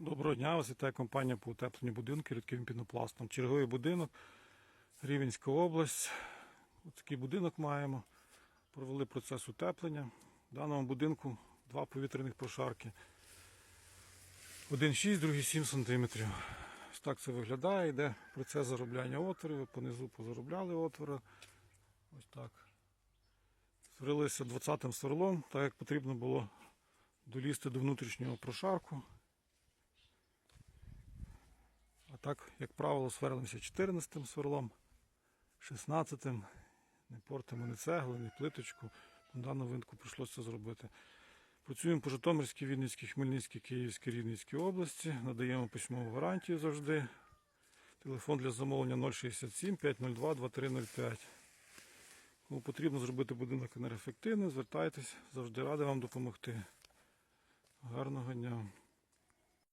Доброго дня, вас вітає компанія по утепленню будинку рідким пінопластом. Черговий будинок, Рівенська область. Ось такий будинок маємо. Провели процес утеплення. В даному будинку два повітряних прошарки. Один 6, другий 7 см. Ось так це виглядає. Йде процес заробляння отворів. Понизу позаробляли отвори. Ось так. Сварилися 20-м сверлом, так як потрібно було долізти до внутрішнього прошарку. Так, як правило, сверлимося 14 сверлом, 16. -м. не портимо ні цегли, ні плиточку. На даному винку прийшлося зробити. Працюємо по Житомирській, Вінницькій, Хмельницькій, Київській, Рівненській області. Надаємо письмову гарантію завжди. Телефон для замовлення 067 502 2305. Кому потрібно зробити будинок енергоефективним, звертайтесь, завжди радий вам допомогти. Гарного дня.